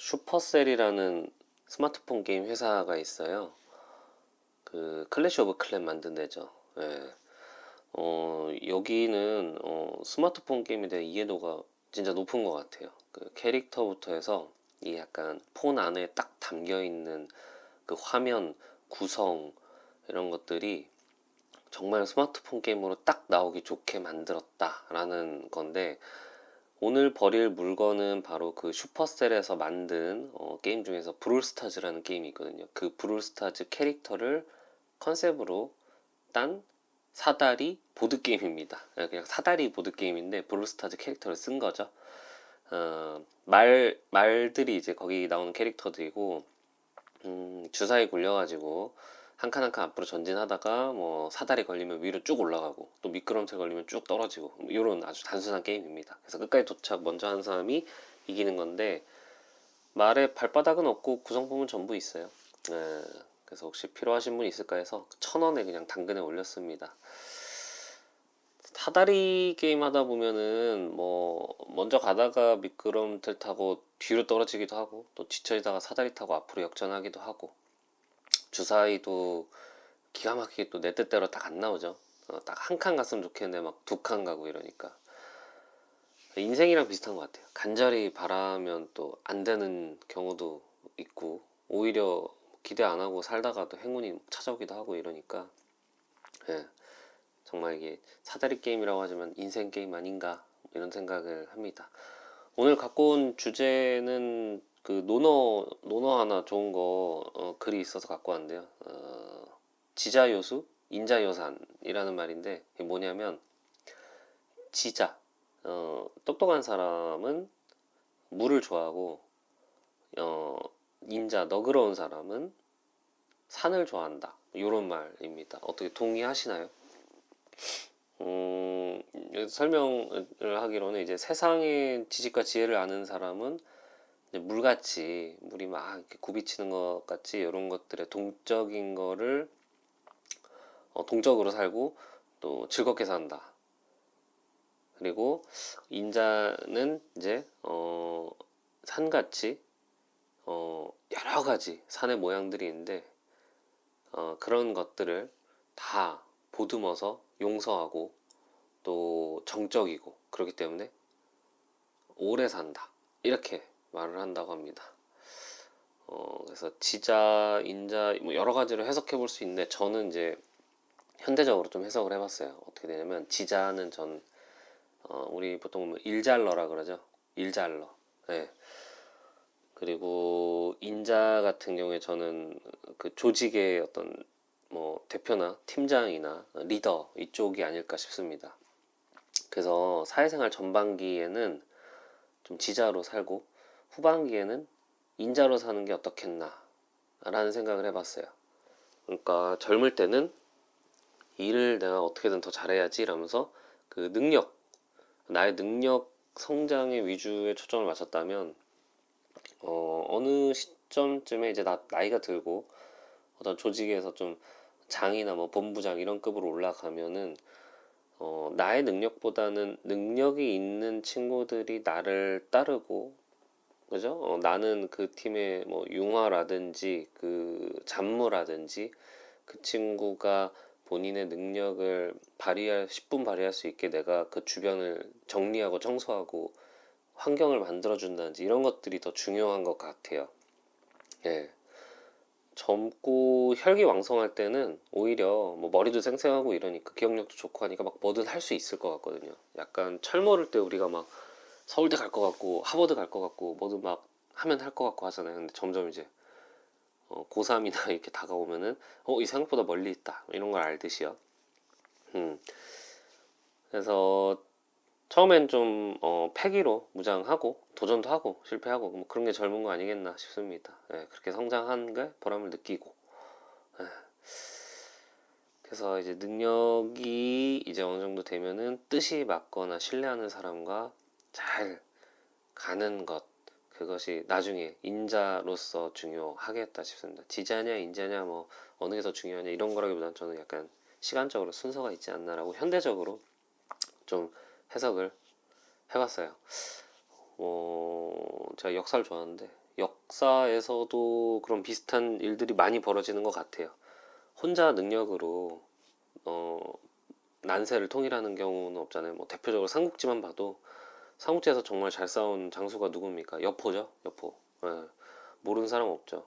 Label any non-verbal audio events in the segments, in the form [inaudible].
슈퍼셀이라는 스마트폰 게임 회사가 있어요. 그 클래시 오브 클랜 만든 데죠. 예. 어, 여기는 어, 스마트폰 게임에 대한 이해도가 진짜 높은 것 같아요. 그 캐릭터부터 해서 이 약간 폰 안에 딱 담겨 있는 그 화면 구성 이런 것들이 정말 스마트폰 게임으로 딱 나오기 좋게 만들었다라는 건데 오늘 버릴 물건은 바로 그 슈퍼셀에서 만든 어, 게임 중에서 브롤스타즈라는 게임이 있거든요. 그 브롤스타즈 캐릭터를 컨셉으로 딴 사다리 보드 게임입니다. 그냥 사다리 보드 게임인데 브롤스타즈 캐릭터를 쓴 거죠. 어, 말 말들이 이제 거기 나오는 캐릭터들이고 음, 주사위 굴려가지고 한 칸 한 칸 앞으로 전진하다가 뭐 사다리 걸리면 위로 쭉 올라가고 또 미끄럼틀 걸리면 쭉 떨어지고 뭐 이런 아주 단순한 게임입니다. 그래서 끝까지 도착 먼저 한 사람이 이기는 건데 말에 발바닥은 없고 구성품은 전부 있어요. 네, 그래서 혹시 필요하신 분 있을까 해서 천 원에 그냥 당근에 올렸습니다. 사다리 게임 하다 보면은 뭐 먼저 가다가 미끄럼틀 타고 뒤로 떨어지기도 하고 또 지쳐 있다가 사다리 타고 앞으로 역전하기도 하고 주사위도 기가 막히게 또 내 뜻대로 딱 안 나오죠. 어, 딱한 칸 갔으면 좋겠는데 막 두 칸 가고 이러니까 인생이랑 비슷한 것 같아요. 간절히 바라면 또 안 되는 경우도 있고 오히려 기대 안 하고 살다가도 행운이 찾아오기도 하고 이러니까 예, 정말 이게 사다리 게임이라고 하지만 인생 게임 아닌가 이런 생각을 합니다. 오늘 갖고 온 주제는 그 논어 논어 하나 좋은 거 어, 글이 있어서 갖고 왔는데요. 어, 지자요수 인자요산이라는 말인데 이게 뭐냐면 지자 어, 똑똑한 사람은 물을 좋아하고 어, 인자 너그러운 사람은 산을 좋아한다. 이런 말입니다. 어떻게 동의하시나요? 음, 설명을 하기로는 이제 세상의 지식과 지혜를 아는 사람은 물같이 물이 막 이렇게 굽이치는 것 같이 이런 것들의 동적인 거를 어, 동적으로 살고 또 즐겁게 산다. 그리고 인자는 이제 어, 산같이 어, 여러 가지 산의 모양들이 있는데 어, 그런 것들을 다 보듬어서 용서하고 또 정적이고 그렇기 때문에 오래 산다 이렇게 말을 한다고 합니다. 어, 그래서 지자, 인자 뭐 여러 가지로 해석해 볼 수 있는데 저는 이제 현대적으로 좀 해석을 해봤어요. 어떻게 되냐면 지자는 전 어, 우리 보통 일잘러라 그러죠. 일잘러. 네. 그리고 인자 같은 경우에 저는 그 조직의 어떤 뭐 대표나 팀장이나 리더 이쪽이 아닐까 싶습니다. 그래서 사회생활 전반기에는 좀 지자로 살고 후반기에는 인자로 사는 게 어떻겠나 라는 생각을 해봤어요. 그러니까 젊을 때는 일을 내가 어떻게든 더 잘해야지 라면서 그 능력, 나의 능력 성장의 위주에 초점을 맞췄다면 어, 어느 시점쯤에 이제 나, 나이가 들고 어떤 조직에서 좀 장이나 뭐 본부장 이런 급으로 올라가면은 어, 나의 능력보다는 능력이 있는 친구들이 나를 따르고 그죠? 어, 나는 그 팀의 뭐 융화라든지 그 잡무라든지 그 친구가 본인의 능력을 발휘할 10분 발휘할 수 있게 내가 그 주변을 정리하고 청소하고 환경을 만들어 준다든지 이런 것들이 더 중요한 것 같아요. 예. 젊고 혈기 왕성할 때는 오히려 뭐 머리도 생생하고 이러니까 기억력도 좋고 하니까 막 뭐든 할 수 있을 것 같거든요. 약간 철모를 때 우리가 막 서울대 갈 것 같고 하버드 갈 것 같고 뭐든 막 하면 할 것 같고 하잖아요. 근데 점점 이제 어, 고3이나 [laughs] 이렇게 다가오면은 어, 이 생각보다 멀리 있다. 이런 걸 알듯이요. 음. 그래서 처음엔 좀 어, 패기로 무장하고 도전도 하고 실패하고 뭐 그런 게 젊은 거 아니겠나 싶습니다. 예, 그렇게 성장한 게 보람을 느끼고. 예. 그래서 이제 능력이 이제 어느 정도 되면은 뜻이 맞거나 신뢰하는 사람과 잘 가는 것 그것이 나중에 인자로서 중요하겠다 싶습니다. 지자냐 인자냐 뭐 어느 게 더 중요하냐 이런 거라기보다는 저는 약간 시간적으로 순서가 있지 않나라고 현대적으로 좀 해석을 해봤어요. 어, 제가 역사를 좋아하는데 역사에서도 그런 비슷한 일들이 많이 벌어지는 것 같아요. 혼자 능력으로 어, 난세를 통일하는 경우는 없잖아요. 뭐 대표적으로 삼국지만 봐도 삼국지에서 정말 잘 싸운 장수가 누굽니까? 여포죠, 여포. 예, 모르는 사람 없죠.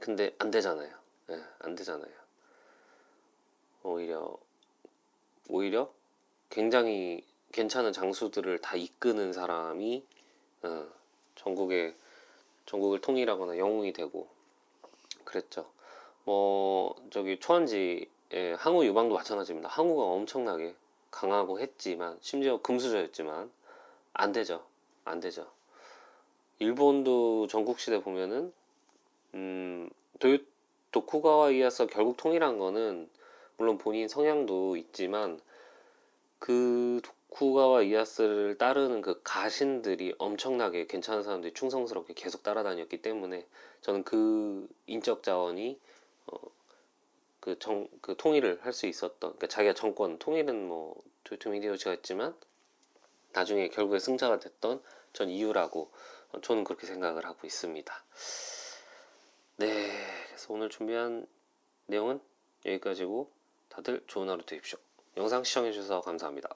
근데 안 되잖아요. 예, 안 되잖아요. 오히려 오히려 굉장히 괜찮은 장수들을 다 이끄는 사람이 어, 전국에 전국을 통일하거나 영웅이 되고 그랬죠. 뭐 저기 초안지 예, 항우 유방도 마찬가지입니다. 항우가 엄청나게 강하고 했지만 심지어 금수저였지만 안 되죠. 안 되죠. 일본도 전국 시대 보면은 음, 도, 도쿠가와 이에야스가 결국 통일한 거는 물론 본인 성향도 있지만 그 도쿠가와 이에야스를 따르는 그 가신들이 엄청나게 괜찮은 사람들이 충성스럽게 계속 따라다녔기 때문에 저는 그 인적 자원이 어, 그 정, 그 통일을 할 수 있었던, 그러니까 자기가 정권, 통일은 뭐, 도요토미 히데요시가 했지만, 나중에 결국에 승자가 됐던 전 이유라고 어, 저는 그렇게 생각을 하고 있습니다. 네, 그래서 오늘 준비한 내용은 여기까지고, 다들 좋은 하루 되십시오. 영상 시청해주셔서 감사합니다.